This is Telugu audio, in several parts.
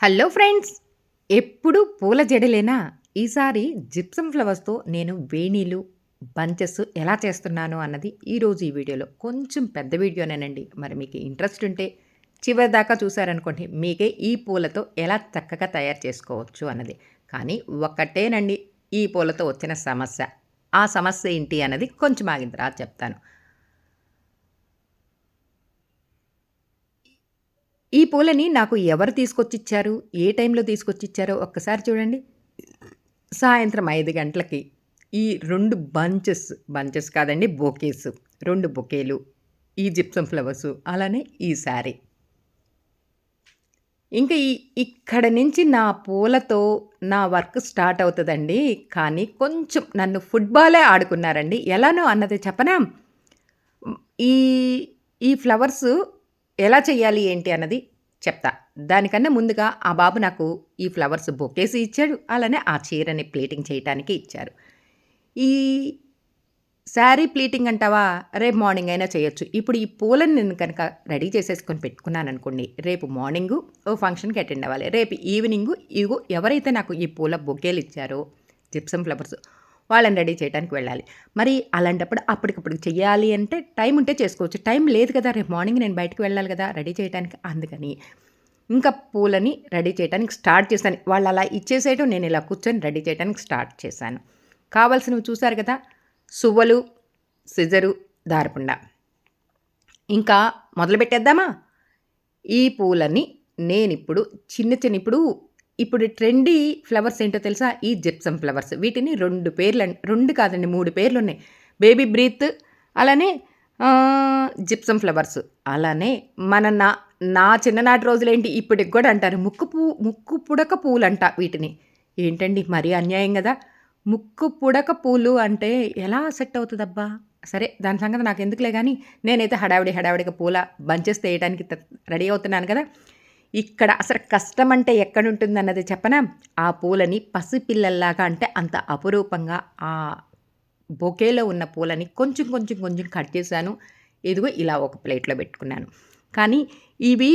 హలో ఫ్రెండ్స్ ఎప్పుడు పూల జడలేనా? ఈసారి జిప్సం ఫ్లవర్స్తో నేను వేణీలు బంచెస్ ఎలా చేస్తున్నాను అన్నది ఈరోజు ఈ వీడియోలో. కొంచెం పెద్ద వీడియోనేనండి. మరి మీకు ఇంట్రెస్ట్ ఉంటే చివరి దాకా చూసారనుకోండి మీకే ఈ పూలతో ఎలా చక్కగా తయారు చేసుకోవచ్చు అన్నది. కానీ ఒక్కటేనండి ఈ పూలతో వచ్చిన సమస్య. ఆ సమస్య ఏంటి అన్నది కొంచెం ఆగిన తర్వాత చెప్తాను. ఈ పూలని నాకు ఎవరు తీసుకొచ్చిచ్చారు? ఏ టైంలో తీసుకొచ్చిచ్చారో ఒక్కసారి చూడండి. సాయంత్రం ఐదు గంటలకి ఈ రెండు బంచెస్ బంచెస్ కాదండి బొకేస్ రెండు బొకేలు ఈ జిప్సం ఫ్లవర్స్ అలానే ఈ శారీ. ఇంకా ఈ ఇక్కడ నుంచి నా పూలతో నా వర్క్ స్టార్ట్ అవుతుందండి. కానీ కొంచెం నన్ను ఫుట్బాలే ఆడుకున్నారండి. ఎలానో అన్నది చెప్పనా? ఈ ఈ ఫ్లవర్స్ ఎలా చేయాలి ఏంటి అన్నది చెప్తా. దానికన్నా ముందుగా ఆ బాబు నాకు ఈ ఫ్లవర్స్ బొకేసి ఇచ్చాడు. అలానే ఆ చీరని ప్లేటింగ్ చేయటానికి ఇచ్చారు. ఈ శారీ ప్లీటింగ్ అంటావా? రేపు మార్నింగ్ అయినా చేయొచ్చు. ఇప్పుడు ఈ పూలను నేను కనుక రెడీ చేసేసుకొని పెట్టుకున్నాను అనుకోండి రేపు మార్నింగు ఓ ఫంక్షన్కి అటెండ్ అవ్వాలి. రేపు ఈవినింగు ఇగో ఎవరైతే నాకు ఈ పూల బొకేలు ఇచ్చారో జిప్సం ఫ్లవర్స్ వాళ్ళని రెడీ చేయడానికి వెళ్ళాలి. మరి అలాంటప్పుడు అప్పటికప్పుడు చేయాలి అంటే టైం ఉంటే చేసుకోవచ్చు. టైం లేదు కదా రేపు మార్నింగ్ నేను బయటకు వెళ్ళాలి కదా రెడీ చేయడానికి అందుకని ఇంకా పూలని రెడీ చేయడానికి స్టార్ట్ చేశాను. వాళ్ళు అలా ఇచ్చేసేయటం నేను ఇలా కూర్చొని రెడీ చేయడానికి స్టార్ట్ చేశాను. కావాల్సినవి చూశారు కదా సువ్వలు సిజరు దారపుండ. ఇంకా మొదలు పెట్టేద్దామా ఈ పూలని నేను ఇప్పుడు చిన్న చిన్న ఇప్పుడు ఇప్పుడు ట్రెండీ ఫ్లవర్స్ ఏంటో తెలుసా? ఈ జిప్సమ్ ఫ్లవర్స్ వీటిని రెండు పేర్లు రెండు కాదండి మూడు పేర్లు ఉన్నాయి. బేబీ బ్రీత్ అలానే జిప్సమ్ ఫ్లవర్స్ అలానే మన నా నా చిన్ననాటి రోజులేంటి ఇప్పటికి కూడా అంటారు. ముక్కు పూ ముక్కు పుడక పూలు అంట వీటిని. ఏంటండి? మరీ అన్యాయం కదా. ముక్కు పుడక పూలు అంటే ఎలా సెట్ అవుతుందబ్బా? సరే దాని సంగతి నాకు ఎందుకులే కానీ నేనైతే హడావిడి హడావిడిగా పూల బంచెస్ వేయడానికి రెడీ అవుతున్నాను కదా. ఇక్కడ అసలు కష్టం అంటే ఎక్కడుంటుంది అన్నది చెప్పనా? ఆ పూలని పసిపిల్లల్లాగా అంటే అంత అపురూపంగా ఆ బొకేలో ఉన్న పూలని కొంచెం కొంచెం కొంచెం కట్ చేశాను. ఇదిగో ఇలా ఒక ప్లేట్లో పెట్టుకున్నాను. కానీ ఇవి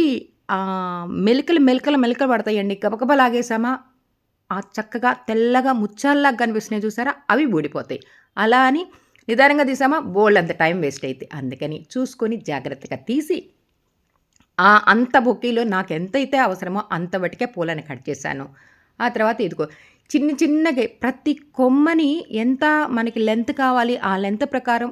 మెలికలు మెలికలు మెలికలు పడతాయండి. గబగబ లాగేసామా? ఆ చక్కగా తెల్లగా ముచ్చాల్లాగా కనిపిస్తున్నాయి చూసారా? అవి ఊడిపోతాయి. అలా అని నిదానంగా తీసామా? బోల్డ్ అంత టైం వేస్ట్ అయితే. అందుకని చూసుకొని జాగ్రత్తగా తీసి ఆ అంత బొకేలో నాకు ఎంతైతే అవసరమో బట్టికే పూలని కట్ చేశాను. ఆ తర్వాత ఇదిగో చిన్న చిన్నగా ప్రతి కొమ్మని ఎంత మనకి లెంత్ కావాలి ఆ లెంత్ ప్రకారం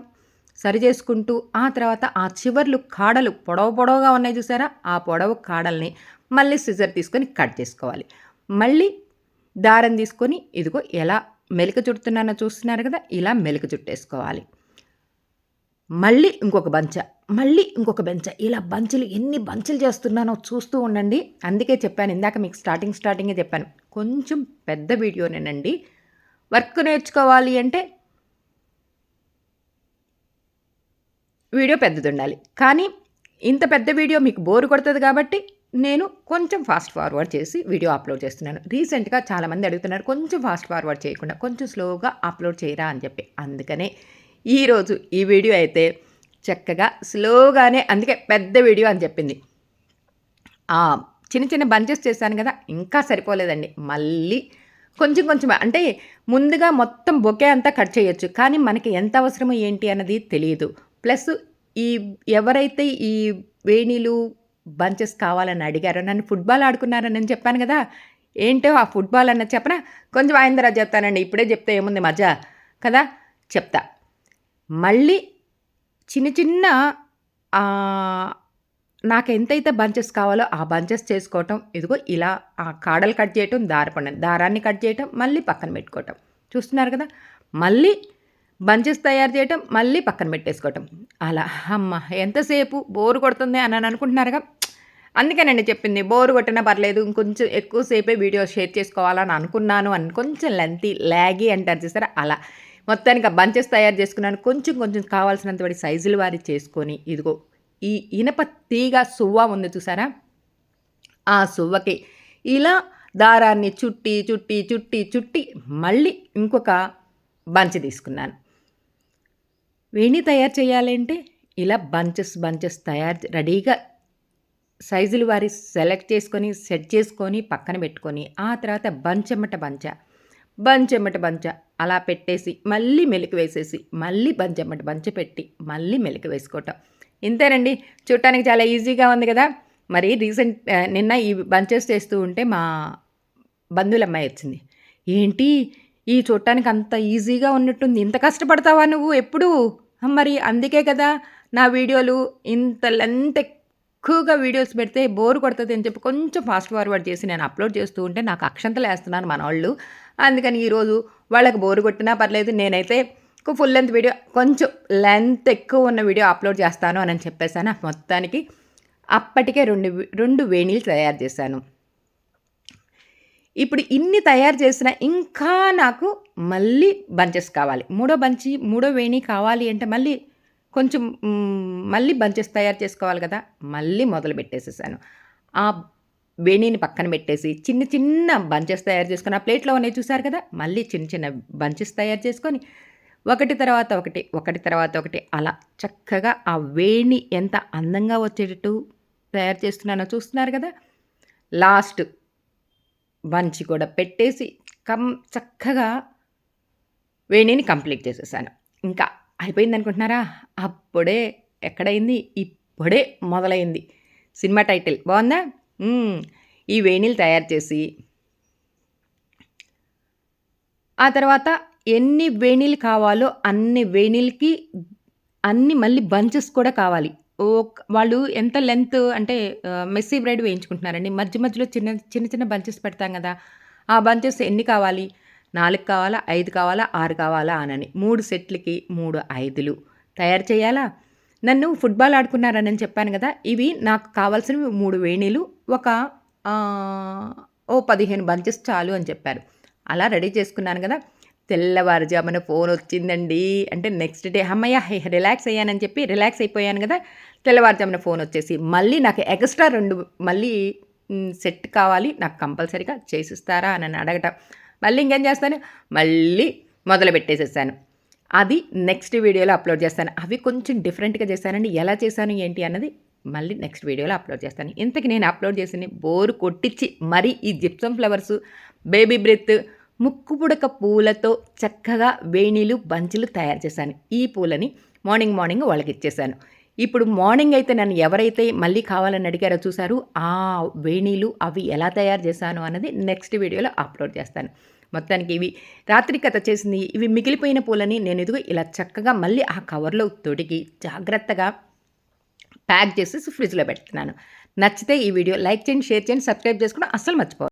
సరి చేసుకుంటూ ఆ తర్వాత ఆ చివర్లు కాడలు పొడవు పొడవుగా ఉన్నాయి చూసారా? ఆ పొడవు కాడల్ని మళ్ళీ సిజర్ తీసుకొని కట్ చేసుకోవాలి. మళ్ళీ దారం తీసుకొని ఇదిగో ఎలా మెలిక చుడుతున్నానో చూస్తున్నారు కదా? ఇలా మెలిక చుట్టేసుకోవాలి. మళ్ళీ ఇంకొక బంచ మళ్ళీ ఇంకొక బెంచ. ఇలా బంచులు ఎన్ని బంచులు చేస్తున్నానో చూస్తూ ఉండండి. అందుకే చెప్పాను ఇందాక మీకు స్టార్టింగ్ స్టార్టింగే చెప్పాను. కొంచెం పెద్ద వీడియోనేనండి. వర్క్ నేర్చుకోవాలి అంటే వీడియో పెద్దది ఉండాలి కానీ ఇంత పెద్ద వీడియో మీకు బోరు కొడుతుంది కాబట్టి నేను కొంచెం ఫాస్ట్ ఫార్వర్డ్ చేసి వీడియో అప్లోడ్ చేస్తున్నాను. రీసెంట్గా చాలామంది అడుగుతున్నారు కొంచెం ఫాస్ట్ ఫార్వర్డ్ చేయకుండా కొంచెం స్లోగా అప్లోడ్ చేయరా అని చెప్పి. అందుకనే ఈరోజు ఈ వీడియో అయితే చక్కగా స్లోగానే అందుకే పెద్ద వీడియో అని చెప్పింది. చిన్న చిన్న బంచెస్ చేశాను కదా ఇంకా సరిపోలేదండి. మళ్ళీ కొంచెం కొంచెం అంటే ముందుగా మొత్తం బొకే అంతా కట్ చేయొచ్చు కానీ మనకి ఎంత అవసరమో ఏంటి అన్నది తెలియదు ప్లస్ ఈ ఎవరైతే ఈ వేణీలు బంచెస్ కావాలని అడిగారో నన్ను ఫుట్బాల్ ఆడుకున్నారని నేను చెప్పాను కదా ఏంటో ఆ ఫుట్బాల్ అన్నది చెప్పనా? కొంచెం ఆయన తర్వాత చెప్తానండి ఇప్పుడే చెప్తే ఏముంది మజా? కదా? చెప్తా. మళ్ళీ చిన్న చిన్న నాకు ఎంతైతే బంచెస్ కావాలో ఆ బంచెస్ చేసుకోవటం ఇదిగో ఇలా ఆ కాడలు కట్ చేయటం దారపండ దారాన్ని కట్ చేయటం మళ్ళీ పక్కన పెట్టుకోవటం. చూస్తున్నారు కదా? మళ్ళీ బంచెస్ తయారు చేయటం మళ్ళీ పక్కన పెట్టేసుకోవటం. అలా అమ్మ ఎంతసేపు బోరు కొడుతుంది అని అనుకుంటున్నారుగా? అందుకేనండి చెప్పింది బోరు కొట్టినా పర్లేదు ఇంకొంచెం ఎక్కువసేపే వీడియో షేర్ చేసుకోవాలని అనుకున్నాను అని కొంచెం లెంతి లాగి అంటారు చూసారా? అలా. మొత్తానికి ఆ బంచెస్ తయారు చేసుకున్నాను. కొంచెం కొంచెం కావాల్సినంత వాడి సైజులు వారి చేసుకొని ఇదిగో ఈ ఇనప తీగ సువ్వ ఉంది చూసారా? ఆ సువ్వకి ఇలా దారాన్ని చుట్టి చుట్టి చుట్టి చుట్టి మళ్ళీ ఇంకొక బంచ్ తీసుకున్నాను. వేణి తయారు చేయాలంటే ఇలా బంచెస్ బంచెస్ తయారు రెడీగా సైజులు వారి సెలెక్ట్ చేసుకొని సెట్ చేసుకొని పక్కన పెట్టుకొని ఆ తర్వాత బంచెమ్మట బంచ. బంచెమ్మట బంచ. అలా పెట్టేసి మళ్ళీ మెలికి వేసేసి మళ్ళీ బంచెమ్మట బంచె పెట్టి మళ్ళీ మెలికి వేసుకోవటం ఇంతేనండి. చూడటానికి చాలా ఈజీగా ఉంది కదా. మరి రీసెంట్ నిన్న ఈ బంచెస్ చేస్తూ ఉంటే మా బంధువులమ్మాయి వచ్చింది. ఏంటి? ఈ చూడటానికి అంత ఈజీగా ఉన్నట్టుంది. ఇంత కష్టపడతావా నువ్వు? ఎప్పుడు? మరి అందుకే కదా నా వీడియోలు ఇంత లెంత్ ఎక్కువగా వీడియోస్ పెడితే బోర్ కొడుతుంది అని చెప్పి కొంచెం ఫాస్ట్ ఫార్వర్డ్ చేసి నేను అప్లోడ్ చేస్తూ ఉంటే నాకు అక్షంతలు వేస్తున్నాను మన వాళ్ళు అందుకని ఈరోజు వాళ్ళకి బోరు కొట్టినా పర్లేదు నేనైతే ఫుల్ లెంత్ వీడియో కొంచెం లెంత్ ఎక్కువ ఉన్న వీడియో అప్లోడ్ చేస్తాను అని చెప్పేసాను మొత్తానికి అప్పటికే రెండు రెండు వేణీలు తయారు చేశాను. ఇప్పుడు ఇన్ని తయారు చేసిన ఇంకా నాకు మళ్ళీ బంచెస్ కావాలి. మూడో బంచి మూడో వేణి కావాలి అంటే మళ్ళీ కొంచెం మళ్ళీ బంచెస్ తయారు చేసుకోవాలి కదా మళ్ళీ మొదలు పెట్టేసేసాను. ఆ వేణిని పక్కన పెట్టేసి చిన్న చిన్న బంచెస్ తయారు చేసుకొని ఆ ప్లేట్లో ఉన్నాయి చూసారు కదా? మళ్ళీ చిన్న చిన్న బంచెస్ తయారు చేసుకొని ఒకటి తర్వాత ఒకటి ఒకటి తర్వాత ఒకటి అలా చక్కగా ఆ వేణి ఎంత అందంగా వచ్చేటట్టు తయారు చేస్తున్నానో చూస్తున్నారు కదా? లాస్ట్ బంచి కూడా పెట్టేసి కం చక్కగా వేణిని కంప్లీట్ చేసేసాను. ఇంకా అయిపోయింది అనుకుంటున్నారా? అప్పుడే ఎక్కడైంది? ఇప్పుడే మొదలైంది. సినిమా టైటిల్ బాగుందా? ఈ వేణీలు తయారు చేసి ఆ తర్వాత ఎన్ని వేణీలు కావాలో అన్ని వేణీలకి అన్ని మళ్ళీ బంచెస్ కూడా కావాలి. వాళ్ళు ఎంత లెంత్ అంటే మెస్సీ బ్రైడ్ వేయించుకుంటున్నారండి. మధ్య మధ్యలో చిన్న చిన్న చిన్న బంచెస్ పెడతాం కదా ఆ బంచెస్ ఎన్ని కావాలి? నాలుగు కావాలా? ఐదు కావాలా? ఆరు కావాలా? అనని. మూడు సెట్లకి మూడు ఐదులు. తయారు చేయాలా? నన్ను ఫుట్బాల్ ఆడుకున్నారని చెప్పాను కదా ఇవి నాకు కావాల్సినవి మూడు వేణీలు ఒక ఓ పదిహేను బంచెస్ చాలు అని చెప్పారు. అలా రెడీ చేసుకున్నాను కదా తెల్లవారుజామున ఫోన్ వచ్చిందండి. అంటే నెక్స్ట్ డే అమ్మయ్య రిలాక్స్ అయ్యానని చెప్పి రిలాక్స్ అయిపోయాను కదా తెల్లవారుజామున ఫోన్ వచ్చేసి మళ్ళీ నాకు ఎక్స్ట్రా రెండు మళ్ళీ సెట్ కావాలి నాకు కంపల్సరీగా చేసిస్తారా అని అడగటం. మళ్ళీ ఇంకేం చేస్తాను? మళ్ళీ మొదలు పెట్టేసేసాను అది నెక్స్ట్ వీడియోలో అప్లోడ్ చేస్తాను. అవి కొంచెం డిఫరెంట్గా చేశానండి ఎలా చేశాను ఏంటి అన్నది మళ్ళీ నెక్స్ట్ వీడియోలో అప్లోడ్ చేస్తాను. ఇంతకు నేను అప్లోడ్ చేసిన బోరు కొట్టించి మరీ ఈ జిప్సం ఫ్లవర్స్ బేబీ బ్రెత్ ముక్కు పుడక పూలతో చక్కగా వేణీలు బంచులు తయారు చేశాను. ఈ పూలని మార్నింగ్ మార్నింగ్ వాళ్ళకి ఇచ్చేసాను ఇప్పుడు మార్నింగ్ అయితే నన్ను ఎవరైతే మళ్ళీ కావాలని అడిగారో చూసారు ఆ వేణీలు అవి ఎలా తయారు చేశాను అన్నది నెక్స్ట్ వీడియోలో అప్లోడ్ చేస్తాను. మొత్తానికి ఇవి రాత్రి కథ చేసింది ఇవి మిగిలిపోయిన పూలని నేను ఎదుగు ఇలా చక్కగా మళ్ళీ ఆ కవర్లో తొడిగి జాగ్రత్తగా ప్యాక్ చేసి ఫ్రిడ్జ్లో పెడుతున్నాను. నచ్చితే ఈ వీడియో లైక్ చేయండి షేర్ చేయండి సబ్స్క్రైబ్ చేసుకుని అస్సలు మర్చిపోవాలి